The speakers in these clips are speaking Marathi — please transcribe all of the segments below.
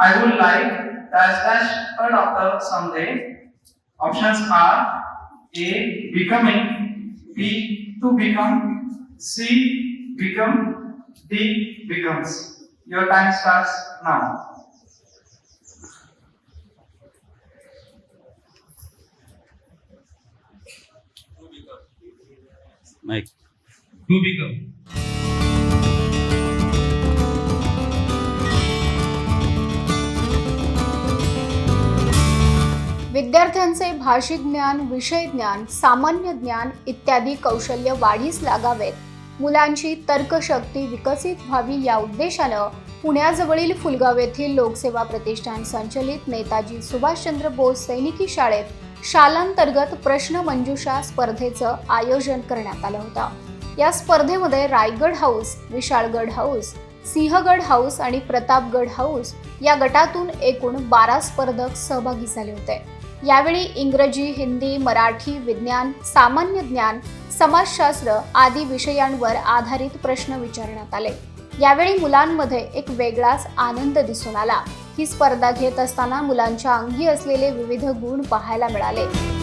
I would like to as a doctor someday. Options are A. Becoming B. To become C. Become D. Becomes. Your time starts now. Mike. To become. विद्यार्थ्यांचे भाषिक ज्ञान विषय ज्ञान सामान्य ज्ञान इत्यादी कौशल्य वाढीस लागावेत. मुलांची तर्कशक्ती विकसित व्हावी या उद्देशानं पुण्याजवळील फुलगाव येथील लोकसेवा प्रतिष्ठान संचलित नेताजी सुभाषचंद्र बोस सैनिकी शाळेत शालांतर्गत प्रश्न मंजुषा स्पर्धेचं आयोजन करण्यात आलं होतं. या स्पर्धेमध्ये Raigad house Vishalgad house Sinhagad house आणि प्रतापगड हाऊस या गटातून एकूण बारा स्पर्धक सहभागी झाले होते. यावेळी इंग्रजी हिंदी मराठी विज्ञान सामान्य ज्ञान समाजशास्त्र आदी विषयांवर आधारित प्रश्न विचारण्यात आले. यावेळी मुलांमध्ये एक वेगळाच आनंद दिसून आला. ही स्पर्धा घेत असताना मुलांच्या अंगी असलेले विविध गुण पाहायला मिळाले.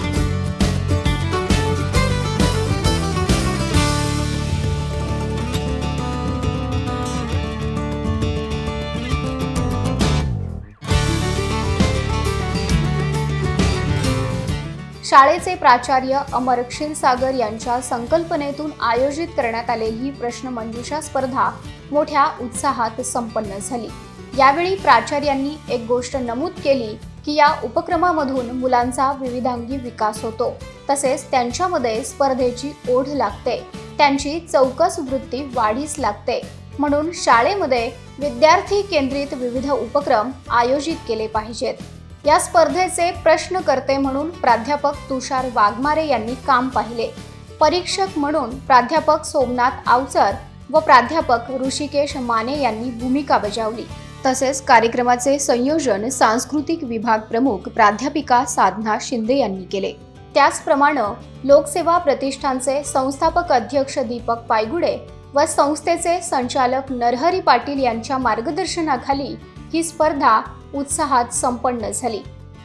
शाळेचे प्राचार्य अमर क्षीरसागर यांच्या संकल्पनेतून आयोजित करण्यात आलेली प्रश्नमंजुषा प्रश्न मंजुषा स्पर्धा मोठ्या उत्साहात संपन्न झाली. यावेळी प्राचार्यांनी एक गोष्ट नमूद केली की या उपक्रमामधून मुलांचा विविधांगी विकास होतो. तसेच त्यांच्यामध्ये स्पर्धेची ओढ लागते. त्यांची चौकस वृत्ती वाढीस लागते. म्हणून शाळेमध्ये विद्यार्थी केंद्रित विविध उपक्रम आयोजित केले पाहिजेत. या स्पर्धेचे प्रश्नकर्ते म्हणून प्राध्यापक तुषार वाघमारे यांनी काम पाहिले. परीक्षक म्हणून प्राध्यापक सोमनाथ आवचर व प्राध्यापक ऋषिकेश माने यांनी भूमिका बजावली. तसेच कार्यक्रमाचे संयोजन सांस्कृतिक विभाग प्रमुख प्राध्यापिका साधना शिंदे यांनी केले. त्याचप्रमाणे लोकसेवा प्रतिष्ठानचे संस्थापक अध्यक्ष दीपक पायगुडे व संस्थेचे संचालक नरहरी पाटील यांच्या मार्गदर्शनाखाली ही स्पर्धा उत्साहात संपन्न झाली.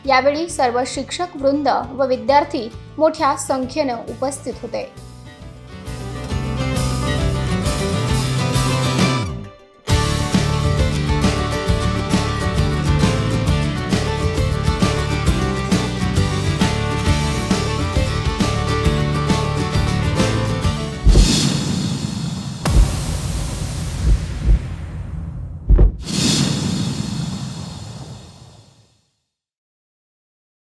यावेळी सर्व शिक्षक वृंद व विद्यार्थी मोठ्या संख्येनं उपस्थित होते.